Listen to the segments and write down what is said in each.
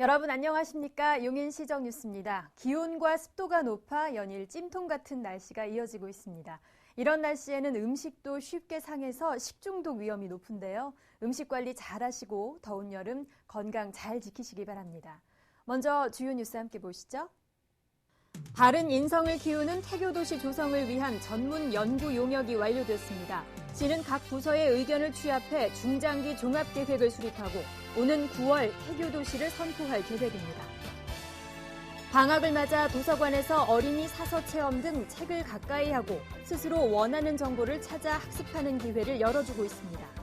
여러분 안녕하십니까? 용인 시정 뉴스입니다. 기온과 습도가 높아 연일 찜통 같은 날씨가 이어지고 있습니다. 이런 날씨에는 음식도 쉽게 상해서 식중독 위험이 높은데요. 음식 관리 잘 하시고 더운 여름 건강 잘 지키시기 바랍니다. 먼저 주요 뉴스 함께 보시죠. 바른 인성을 키우는 태교 도시 조성을 위한 전문 연구 용역이 완료됐습니다. 시는 각 부서의 의견을 취합해 중장기 종합 계획을 수립하고 오는 9월 태교 도시를 선포할 계획입니다. 방학을 맞아 도서관에서 어린이 사서 체험 등 책을 가까이 하고 스스로 원하는 정보를 찾아 학습하는 기회를 열어주고 있습니다.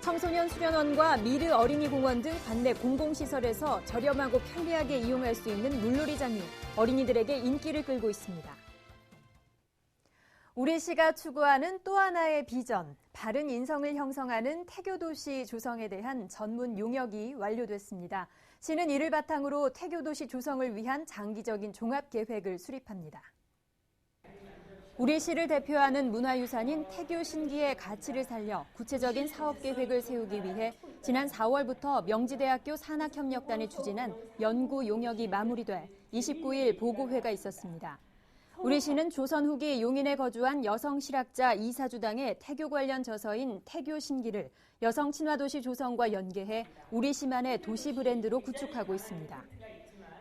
청소년 수련원과 미르 어린이공원 등 관내 공공시설에서 저렴하고 편리하게 이용할 수 있는 물놀이장이 어린이들에게 인기를 끌고 있습니다. 우리 시가 추구하는 또 하나의 비전, 바른 인성을 형성하는 태교도시 조성에 대한 전문 용역이 완료됐습니다. 시는 이를 바탕으로 태교도시 조성을 위한 장기적인 종합계획을 수립합니다. 우리 시를 대표하는 문화유산인 태교 신기의 가치를 살려 구체적인 사업 계획을 세우기 위해 지난 4월부터 명지대학교 산학협력단이 추진한 연구 용역이 마무리돼 29일 보고회가 있었습니다. 우리 시는 조선 후기 용인에 거주한 여성 실학자 이사주당의 태교 관련 저서인 태교 신기를 여성 친화도시 조성과 연계해 우리 시만의 도시 브랜드로 구축하고 있습니다.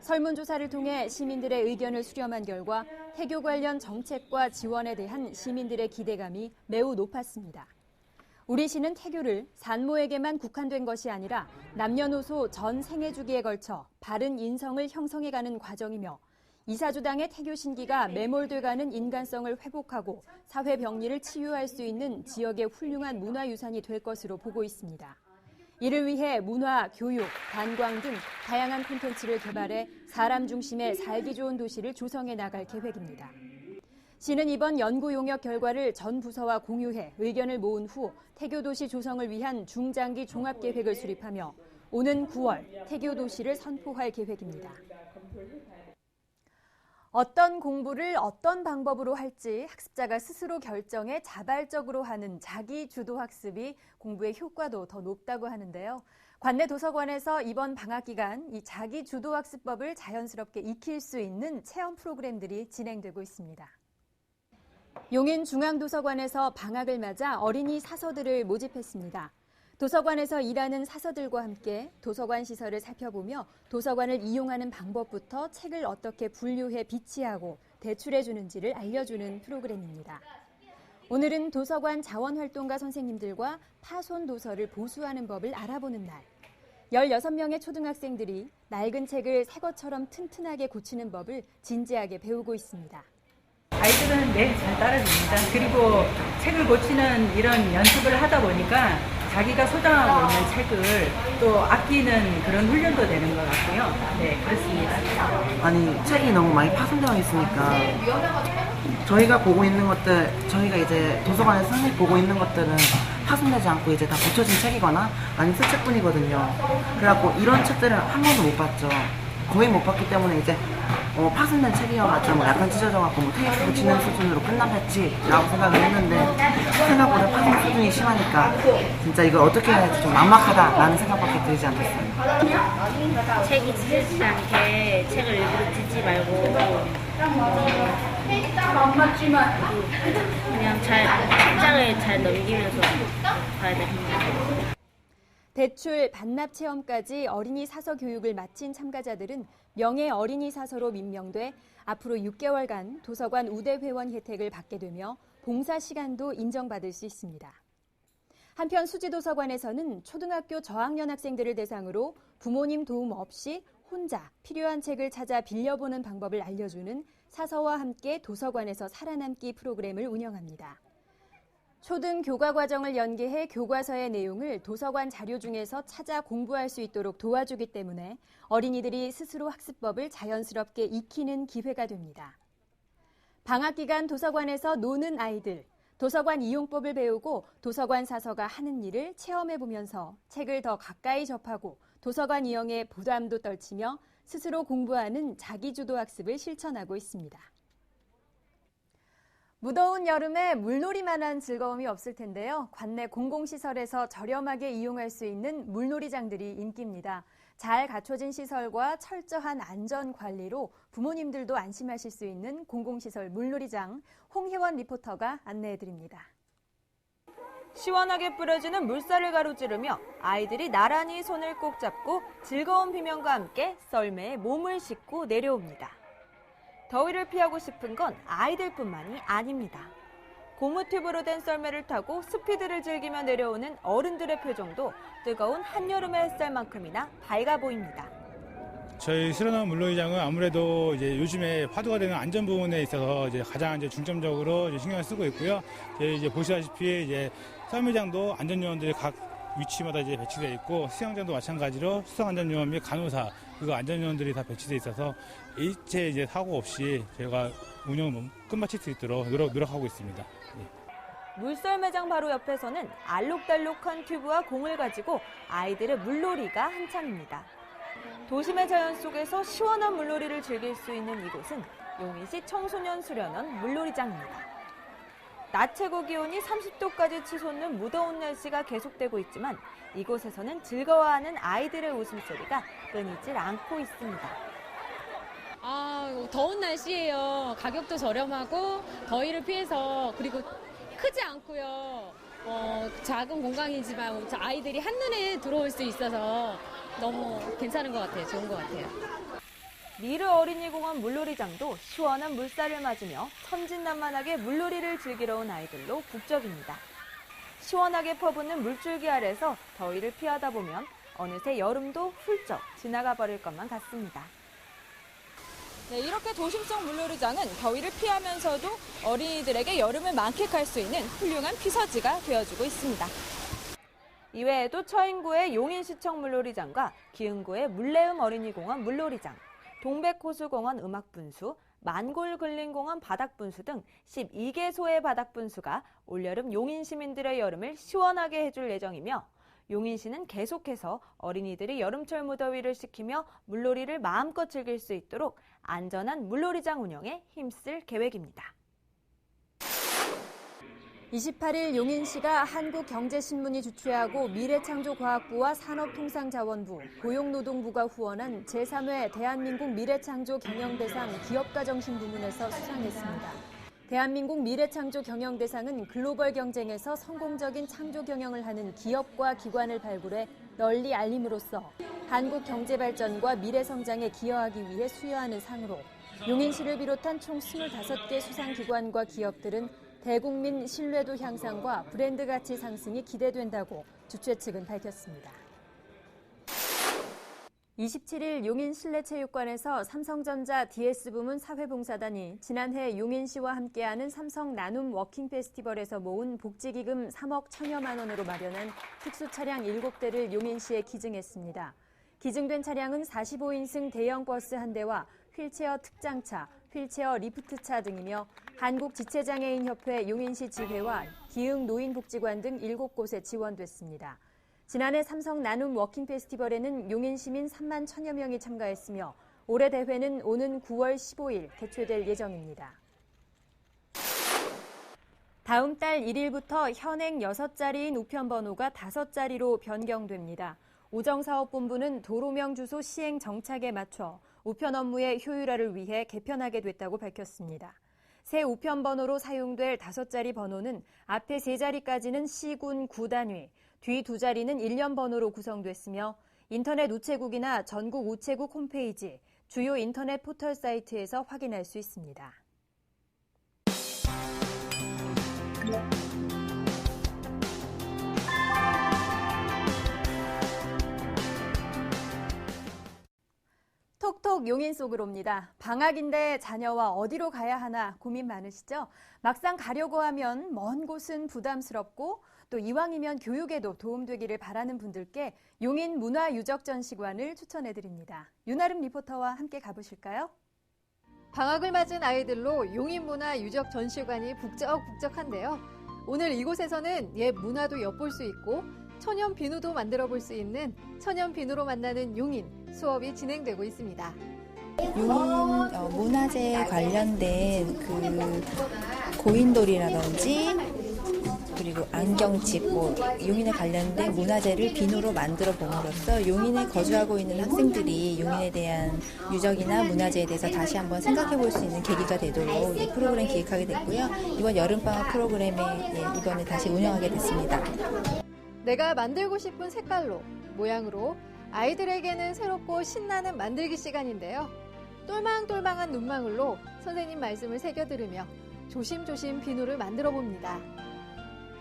설문조사를 통해 시민들의 의견을 수렴한 결과 태교 관련 정책과 지원에 대한 시민들의 기대감이 매우 높았습니다. 우리 시는 태교를 산모에게만 국한된 것이 아니라 남녀노소 전 생애 주기에 걸쳐 바른 인성을 형성해가는 과정이며 이사주당의 태교 신기가 매몰돼가는 인간성을 회복하고 사회 병리를 치유할 수 있는 지역의 훌륭한 문화유산이 될 것으로 보고 있습니다. 이를 위해 문화, 교육, 관광 등 다양한 콘텐츠를 개발해 사람 중심의 살기 좋은 도시를 조성해 나갈 계획입니다. 시는 이번 연구 용역 결과를 전 부서와 공유해 의견을 모은 후 태교도시 조성을 위한 중장기 종합계획을 수립하며 오는 9월 태교도시를 선포할 계획입니다. 어떤 공부를 어떤 방법으로 할지 학습자가 스스로 결정해 자발적으로 하는 자기 주도 학습이 공부의 효과도 더 높다고 하는데요. 관내 도서관에서 이번 방학 기간 이 자기 주도 학습법을 자연스럽게 익힐 수 있는 체험 프로그램들이 진행되고 있습니다. 용인 중앙도서관에서 방학을 맞아 어린이 사서들을 모집했습니다. 도서관에서 일하는 사서들과 함께 도서관 시설을 살펴보며 도서관을 이용하는 방법부터 책을 어떻게 분류해 비치하고 대출해 주는지를 알려주는 프로그램입니다. 오늘은 도서관 자원활동가 선생님들과 파손 도서를 보수하는 법을 알아보는 날. 16명의 초등학생들이 낡은 책을 새 것처럼 튼튼하게 고치는 법을 진지하게 배우고 있습니다. 아이들은 네, 잘 따라줍니다. 그리고 책을 고치는 이런 연습을 하다 보니까 자기가 소장하고 있는 책을 또 아끼는 그런 훈련도 되는 것 같고요. 네, 그렇습니다. 아니 책이 너무 많이 파손되어 있으니까 저희가 보고 있는 것들 저희가 이제 도서관에서 흔히 보고 있는 것들은 파손되지 않고 이제 다 고쳐진 책이거나 아니면 새 책뿐이거든요 그래갖고 이런 책들을 한 번도 못 봤죠 거의 못 봤기 때문에 이제 어, 파손된 책이어가지고 뭐 약간 찢어져갖고 뭐 테이프 붙이는 수준으로 끝나겠지라고 생각을 했는데 생각보다 파손 수준이 심하니까 진짜 이걸 어떻게 해야 할지 좀 막막하다라는 생각밖에 들지 않았어요 책이 찢어지지 않게 책을 일부러 찢지 말고 그냥 잘 책장을 잘 넘기면서 봐야 됩니다. 대출 반납 체험까지 어린이 사서 교육을 마친 참가자들은 명예 어린이 사서로 임명돼 앞으로 6개월간 도서관 우대 회원 혜택을 받게 되며 봉사 시간도 인정받을 수 있습니다. 한편 수지도서관에서는 초등학교 저학년 학생들을 대상으로 부모님 도움 없이 혼자 필요한 책을 찾아 빌려보는 방법을 알려주는 사서와 함께 도서관에서 살아남기 프로그램을 운영합니다. 초등 교과 과정을 연계해 교과서의 내용을 도서관 자료 중에서 찾아 공부할 수 있도록 도와주기 때문에 어린이들이 스스로 학습법을 자연스럽게 익히는 기회가 됩니다. 방학 기간 도서관에서 노는 아이들, 도서관 이용법을 배우고 도서관 사서가 하는 일을 체험해 보면서 책을 더 가까이 접하고 도서관 이용에 부담도 떨치며 스스로 공부하는 자기주도 학습을 실천하고 있습니다. 무더운 여름에 물놀이만한 즐거움이 없을 텐데요. 관내 공공시설에서 저렴하게 이용할 수 있는 물놀이장들이 인기입니다. 잘 갖춰진 시설과 철저한 안전 관리로 부모님들도 안심하실 수 있는 공공시설 물놀이장 홍혜원 리포터가 안내해 드립니다. 시원하게 뿌려지는 물살을 가로지르며 아이들이 나란히 손을 꼭 잡고 즐거운 비명과 함께 썰매에 몸을 싣고 내려옵니다. 더위를 피하고 싶은 건 아이들뿐만이 아닙니다. 고무튜브로 된 썰매를 타고 스피드를 즐기며 내려오는 어른들의 표정도 뜨거운 한여름의 햇살만큼이나 밝아 보입니다. 저희 실현원 물놀이장은 아무래도 이제 요즘에 파도가 되는 안전 부분에 있어서 이제 가장 이제 중점적으로 이제 신경을 쓰고 있고요. 저희 이제 보시다시피 이제 썰매장도 안전요원들이 각 위치마다 이제 배치되어 있고 수영장도 마찬가지로 수상 안전 요원 및 간호사 그리고 안전요원들이 다 배치되어 있어서 일체 이제 사고 없이 저희가 운영을 끝마칠 수 있도록 노력, 노력하고 있습니다. 예. 물썰매장 바로 옆에서는 알록달록한 튜브와 공을 가지고 아이들의 물놀이가 한창입니다. 도심의 자연 속에서 시원한 물놀이를 즐길 수 있는 이곳은 용인시 청소년 수련원 물놀이장입니다. 낮 최고 기온이 30도까지 치솟는 무더운 날씨가 계속되고 있지만 이곳에서는 즐거워하는 아이들의 웃음소리가 끊이질 않고 있습니다. 아, 더운 날씨예요. 가격도 저렴하고 더위를 피해서 그리고 크지 않고요. 어, 작은 공간이지만 아이들이 한눈에 들어올 수 있어서 너무 괜찮은 것 같아요. 좋은 것 같아요. 미르 어린이공원 물놀이장도 시원한 물살을 맞으며 천진난만하게 물놀이를 즐기러 온 아이들로 북적입니다. 시원하게 퍼붓는 물줄기 아래서 더위를 피하다 보면 어느새 여름도 훌쩍 지나가 버릴 것만 같습니다. 네, 이렇게 도심성 물놀이장은 더위를 피하면서도 어린이들에게 여름을 만끽할 수 있는 훌륭한 피서지가 되어주고 있습니다. 이외에도 처인구의 용인시청 물놀이장과 기흥구의 물레음 어린이공원 물놀이장, 동백호수공원 음악분수, 만골근린공원 바닥분수 등 12개소의 바닥분수가 올여름 용인 시민들의 여름을 시원하게 해줄 예정이며 용인시는 계속해서 어린이들이 여름철 무더위를 식히며 물놀이를 마음껏 즐길 수 있도록 안전한 물놀이장 운영에 힘쓸 계획입니다. 28일 용인시가 한국경제신문이 주최하고 미래창조과학부와 산업통상자원부, 고용노동부가 후원한 제3회 대한민국 미래창조 경영대상 기업가정신 부문에서 수상했습니다. 대한민국 미래창조 경영대상은 글로벌 경쟁에서 성공적인 창조 경영을 하는 기업과 기관을 발굴해 널리 알림으로써 한국 경제 발전과 미래 성장에 기여하기 위해 수여하는 상으로 용인시를 비롯한 총 25개 수상기관과 기업들은 대국민 신뢰도 향상과 브랜드 가치 상승이 기대된다고 주최 측은 밝혔습니다. 27일 용인 실내체육관에서 삼성전자 DS 부문 사회봉사단이 지난해 용인시와 함께하는 삼성 나눔 워킹 페스티벌에서 모은 복지기금 3억 천여만 원으로 마련한 특수 차량 7대를 용인시에 기증했습니다. 기증된 차량은 45인승 대형 버스 한 대와 휠체어 특장차, 휠체어 리프트차 등이며 한국지체장애인협회 용인시 지회와 기흥 노인복지관 등 7곳에 지원됐습니다. 지난해 삼성 나눔 워킹 페스티벌에는 용인 시민 3만 천여 명이 참가했으며 올해 대회는 오는 9월 15일 개최될 예정입니다. 다음 달 1일부터 현행 6자리인 우편번호가 5자리로 변경됩니다. 우정사업본부는 도로명 주소 시행 정착에 맞춰 우편 업무의 효율화를 위해 개편하게 됐다고 밝혔습니다. 새 우편 번호로 사용될 5자리 번호는 앞에 3자리까지는 시군 9단위, 뒤 2자리는 1년 번호로 구성됐으며 인터넷 우체국이나 전국 우체국 홈페이지, 주요 인터넷 포털 사이트에서 확인할 수 있습니다. 톡톡 용인 속으로 옵니다. 방학인데 자녀와 어디로 가야 하나 고민 많으시죠? 막상 가려고 하면 먼 곳은 부담스럽고 또 이왕이면 교육에도 도움되기를 바라는 분들께 용인 문화유적 전시관을 추천해 드립니다. 윤아름 리포터와 함께 가보실까요? 방학을 맞은 아이들로 용인 문화유적 전시관이 북적북적한데요. 오늘 이곳에서는 옛 문화도 엿볼 수 있고 천연 비누도 만들어 볼 수 있는 천연 비누로 만나는 용인 수업이 진행되고 있습니다. 용인 어, 문화재 관련된 그 고인돌이라든지 그리고 안경집, 뭐 용인에 관련된 문화재를 비누로 만들어 봄으로써 용인에 거주하고 있는 학생들이 용인에 대한 유적이나 문화재에 대해서 다시 한번 생각해 볼 수 있는 계기가 되도록 이 프로그램 기획하게 됐고요. 이번 여름방학 프로그램에 예, 이번에 다시 운영하게 됐습니다. 내가 만들고 싶은 색깔로, 모양으로 아이들에게는 새롭고 신나는 만들기 시간인데요. 똘망똘망한 눈망울로 선생님 말씀을 새겨 들으며 조심조심 비누를 만들어 봅니다.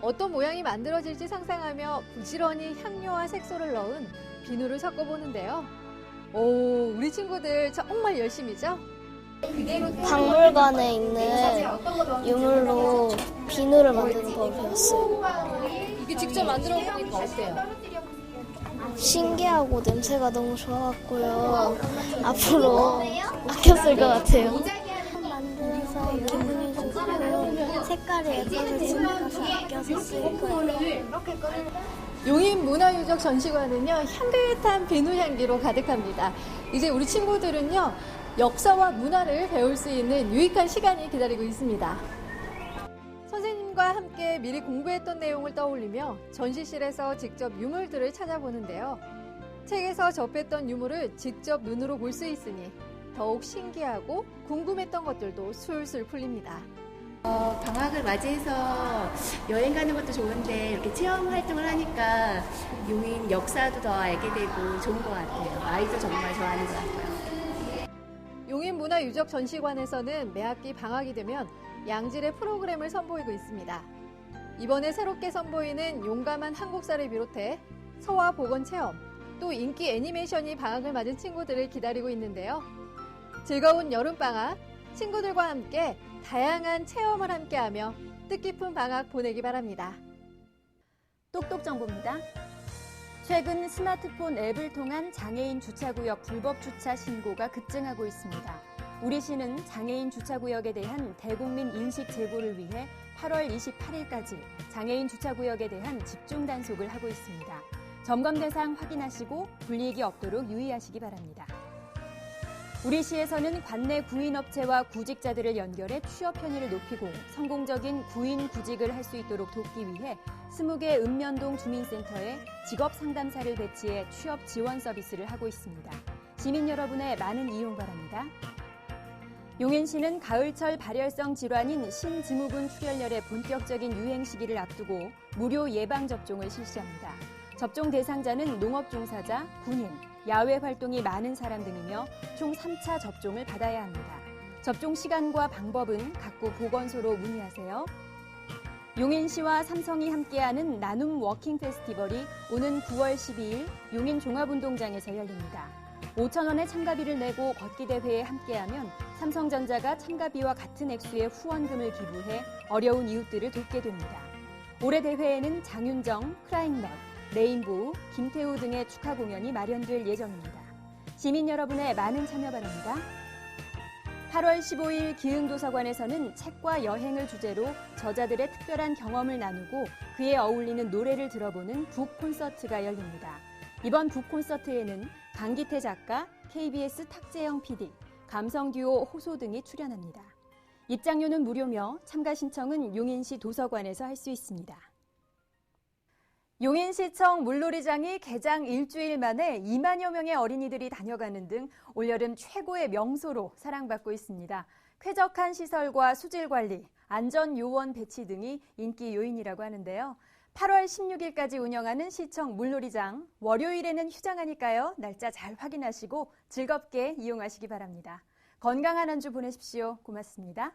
어떤 모양이 만들어질지 상상하며 부지런히 향료와 색소를 넣은 비누를 섞어 보는데요. 오, 우리 친구들 정말 열심이죠? 박물관에 있는 유물로 비누를 만드는 걸 배웠어요. 이게 직접 만들어 보니까 어때요? 신기하고 냄새가 너무 좋아갖고요. 앞으로 아껴 쓸 것 같아요. 만들어서 기분이 좋고요. 색깔이 예뻐서. 용인 문화유적 전시관은요, 향긋한 비누 향기로 가득합니다. 이제 우리 친구들은요, 역사와 문화를 배울 수 있는 유익한 시간이 기다리고 있습니다. 함께 미리 공부했던 내용을 떠올리며 전시실에서 직접 유물들을 찾아보는데요. 책에서 접했던 유물을 직접 눈으로 볼 수 있으니 더욱 신기하고 궁금했던 것들도 술술 풀립니다. 어, 방학을 맞이해서 여행 가는 것도 좋은데 이렇게 체험 활동을 하니까 용인 역사도 더 알게 되고 좋은 것 같아요. 아이도 정말 좋아하는 것 같고요. 용인문화유적 전시관에서는 매 학기 방학이 되면 양질의 프로그램을 선보이고 있습니다. 이번에 새롭게 선보이는 용감한 한국사를 비롯해 서화 복원 체험, 또 인기 애니메이션이 방학을 맞은 친구들을 기다리고 있는데요. 즐거운 여름방학, 친구들과 함께 다양한 체험을 함께하며 뜻깊은 방학 보내기 바랍니다. 똑똑 정보입니다. 최근 스마트폰 앱을 통한 장애인 주차구역 불법 주차 신고가 급증하고 있습니다. 우리 시는 장애인 주차구역에 대한 대국민 인식 제고를 위해 8월 28일까지 장애인 주차구역에 대한 집중 단속을 하고 있습니다. 점검 대상 확인하시고 불이익이 없도록 유의하시기 바랍니다. 우리 시에서는 관내 구인업체와 구직자들을 연결해 취업 편의를 높이고 성공적인 구인 구직을 할 수 있도록 돕기 위해 20개 읍면동 주민센터에 직업 상담사를 배치해 취업 지원 서비스를 하고 있습니다. 시민 여러분의 많은 이용 바랍니다. 용인시는 가을철 발열성 질환인 신지무군 출혈열의 본격적인 유행 시기를 앞두고 무료 예방 접종을 실시합니다. 접종 대상자는 농업 종사자, 군인, 야외 활동이 많은 사람 등이며 총 3차 접종을 받아야 합니다. 접종 시간과 방법은 각구 보건소로 문의하세요. 용인시와 삼성이 함께하는 나눔 워킹 페스티벌이 오는 9월 12일 용인 종합운동장에서 열립니다. 5천원의 참가비를 내고 걷기 대회에 함께하면 삼성전자가 참가비와 같은 액수의 후원금을 기부해 어려운 이웃들을 돕게 됩니다. 올해 대회에는 장윤정, 크라잉넛, 레인보우, 김태우 등의 축하 공연이 마련될 예정입니다. 시민 여러분의 많은 참여 바랍니다. 8월 15일 기흥도서관에서는 책과 여행을 주제로 저자들의 특별한 경험을 나누고 그에 어울리는 노래를 들어보는 북 콘서트가 열립니다. 이번 북 콘서트에는 강기태 작가, KBS 탁재영 PD, 감성 듀오 호소 등이 출연합니다. 입장료는 무료며 참가 신청은 용인시 도서관에서 할 수 있습니다. 용인시청 물놀이장이 개장 일주일 만에 2만여 명의 어린이들이 다녀가는 등 올여름 최고의 명소로 사랑받고 있습니다. 쾌적한 시설과 수질 관리, 안전 요원 배치 등이 인기 요인이라고 하는데요. 8월 16일까지 운영하는 시청 물놀이장, 월요일에는 휴장하니까요. 날짜 잘 확인하시고 즐겁게 이용하시기 바랍니다. 건강한 한 주 보내십시오. 고맙습니다.